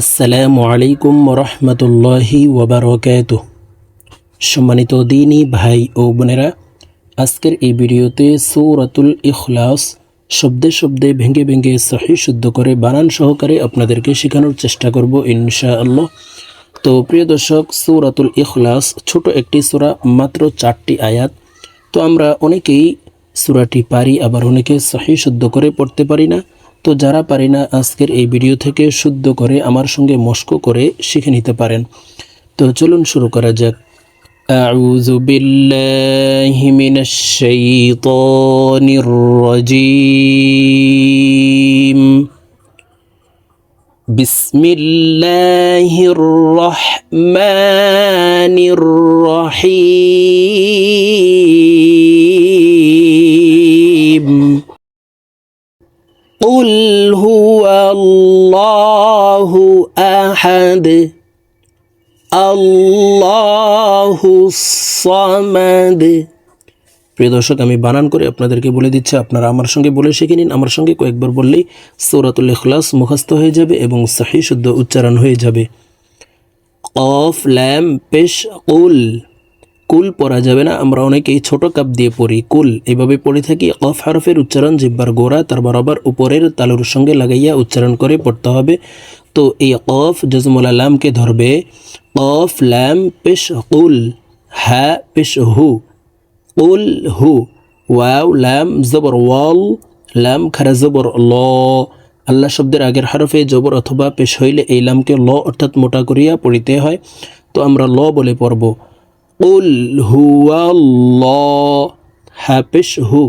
আসসালামু আলাইকুম রহমতুল্লাহি ওবরকাত সম্মানিত দিনী ভাই ও বোনেরা, আজকের এই ভিডিওতে সৌরাতুল ইখলাস শব্দে শব্দে ভেঙে ভেঙে সহি শুদ্ধ করে বানান সহকারে আপনাদেরকে শেখানোর চেষ্টা করব ইনশাআল্লাহ। তো প্রিয় দর্শক, সৌরাতুল ইখলাস ছোট একটি সূরা, মাত্র চারটি আয়াত। তো আমরা অনেকেই সূরাটি পারি, আবার অনেকে সহি শুদ্ধ করে পড়তে পারি না। তো যারা পারি না আজকের এই ভিডিও থেকে শুদ্ধ করে আমার সঙ্গে মস্ক করে শিখে নিতে পারেন তো চলুন শুরু করা যাক أعوذ بالله من الشيطان الرجيم بسم الله الرحمن الرحيم আল্লাহু أحد আল্লাহু الصمد প্রিয় দর্শক, আমি বানান করে আপনাদেরকে বলে দিচ্ছি, আপনারা আমার সঙ্গে বলে শিখে নিন। আমার সঙ্গে কয়েকবার বললেই সৌরাতুল ইখলাস মুখস্থ হয়ে যাবে এবং সাহি শুদ্ধ উচ্চারণ হয়ে যাবে। অফ ল্যাম, পেশ উল কুল পড়া যাবে না। আমরা অনেকেই ছোট কাপ দিয়ে পড়ি। কুল, এভাবে পড়ে থাকি। কফ হরফের উচ্চারণ জিব্বার গোড়া, তার বরাবর উপরের তালুর সঙ্গে লাগাইয়া উচ্চারণ করে পড়তে হবে। তো এই কফ জজমুল আলামকে ধরবে। কফ ল্যাম পেশ, কুল হ্যা পেশ, হু। কুল, হু। ওয়াও ল্যাম জবর, ওয়াল। ল্যাম খারা, জবর, ল। আল্লাহ শব্দের আগের হরফে জবর অথবা পেশ হইলে এই লামকে ল অর্থাৎ মোটা করিয়া পড়িতে হয়। তো আমরা ল বলে পড়ব। কুল হুয়াল্লাহ হ্যাঁ পেশ হু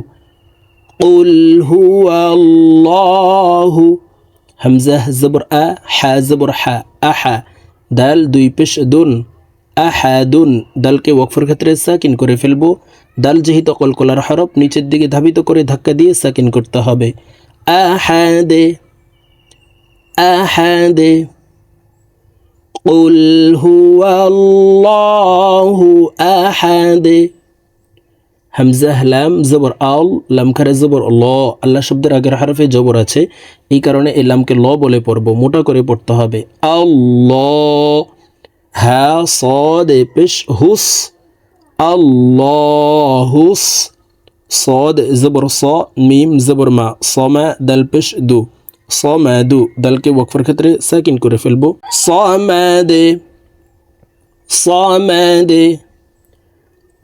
কুল হুয়াল্লাহু হামজাহ জবর আ হা জবর হা আহা দাল দুই পেশ দুন আহাদুন দালকে ওয়াকফের ক্ষেত্রে সাকিন করে ফেলব দাল যেহেতু কলকলার হরফ নিচের দিকে ধাবিত করে ধাক্কা দিয়ে সাকিন করতে হবে আহাদে আহাদে قل هو الله أحد হামজা লাম জবর আল লাম খারে জবর ল আল্লাহ শব্দের আগের হারফে জবর আছে এই কারণে এই লামকে ল বলে পড়ব মোটা করে পড়তে হবে আল্লাহ হা সদে পেশ হুস আল্লাহুস صاد زبر صا ميم زبر মা সমা দাল পেশ দু সমাদু দালকে ওয়াকফের ক্ষেত্রে সাকিন করে ফেলব সমাদে সমাদে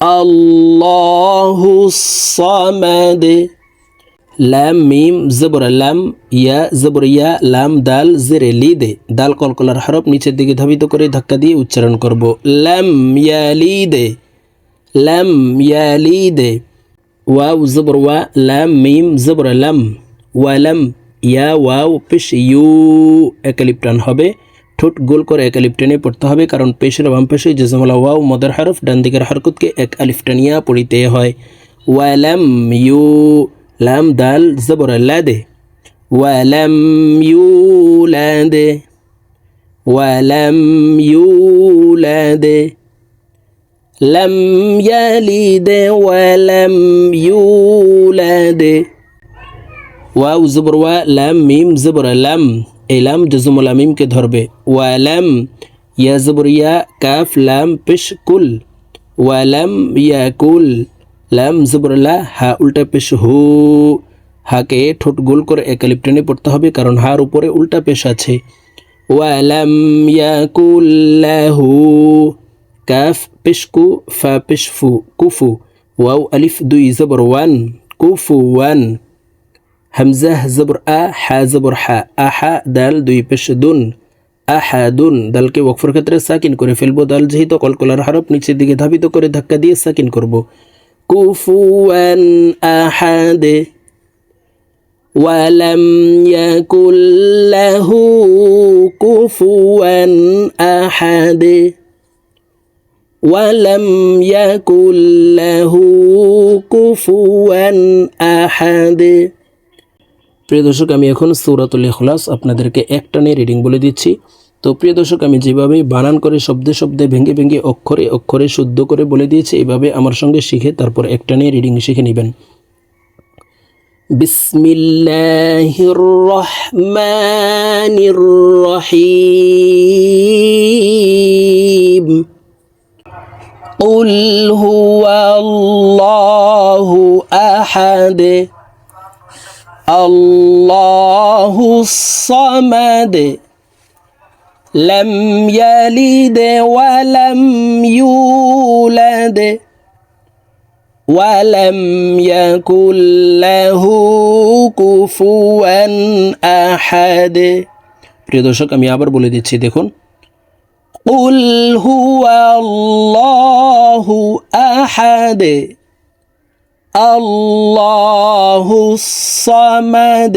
আল্লাহু সমাদে লাম মিম জবর লাম ইয়া জবর ইয়া লাম দাল জেরে লিদে দাল কলকলার হরফ নিচের দিকে ধাবিত করে ধাক্কা দিয়ে উচ্চারণ করব۔ লাম ইয়ালিদে লাম ইয়ালিদে ওয়াও জবর ওয়া লাম মিম জবর লাম ওয়ালাম ইয়া ওয়াও পেশ ইউ একালিপ্টান হবে ঠোঁট গোল করে এক আলিফ টেনে পড়তে হবে কারণ পেশের বাম পেশে জজমলা ওয়াও মদার হরফ ডান দিকের হরকতকে এক আলিফ টানিয়া পড়িতে হয় ওয়ালাম ইউ লাম দাল জবর লাদে ওয়ালাম ইউ লাদে ওয়ালাম ইউ লাদে لم يلد ولم يولد ওয়াও জবর, ওয়া লাম, মিম, জবর, লাম। এই লাম জজমুল মিমকে ধরবে? ওয়ালাম ইয়া জবর, ইয়া কাফ, লাম, পেশ, কুল। ওয়ালাম ইয়া কুল। লাম, জবর, লা, হা, উল্টা, পেশ, হু। হাকে ঠোঁট গোল করে একালিপ টেনে পড়তে হবে, কারণ হার উপরে উল্টা পেশ আছে। ওয়ালাম ইয়া কুল্লাহু কাফ পেশকু ফা পেশফু কুফু। ওয়াও, আলিফ, দুই, জবর, ওয়ান। কুফু, ওয়ান। হামজাহ জবর আ হা জবর হা আহা দাল দুই পেশ দুন আহাদুন দালকে ওয়াকফর ক্ষেত্রে সাকিন করে ফেলব দাল যেহেতু কলকলার হারফ নিচের দিকে ধাবিত করে ধাক্কা দিয়ে সাকিন করব কুফুয়ান আহাদে ওয়ালাম ইয়াকুল্লাহু কুফুয়ান আহাদে ওয়ালাম ইয়াকুল্লাহু কুফুয়ান আহাদে প্রিয় দর্শক, আমি এখন সৌরাতুল ইখলাস আপনাদেরকে একটা নিয়ে রিডিং বলে দিচ্ছি। তো প্রিয় দর্শক, আমি যেভাবে বানান করে শব্দে শব্দে ভেঙে ভেঙে অক্ষরে অক্ষরে শুদ্ধ করে বলে দিয়েছি এইভাবে আমার সঙ্গে শিখে তারপর একটা নিয়ে রিডিং শিখে নেবেন। বিসমিল্লাহির রহমানির রহিম। الصمد لم يلد ولم يولد ولم يكن له كفوا أحد প্রিয় দর্শক আমি আবার বলে দিচ্ছি দেখুন قل هو الله أحد الله الصمد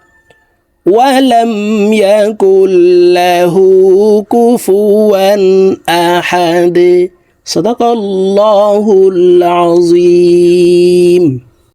ولم يكن له كفوا أحد. صدق الله العظيم.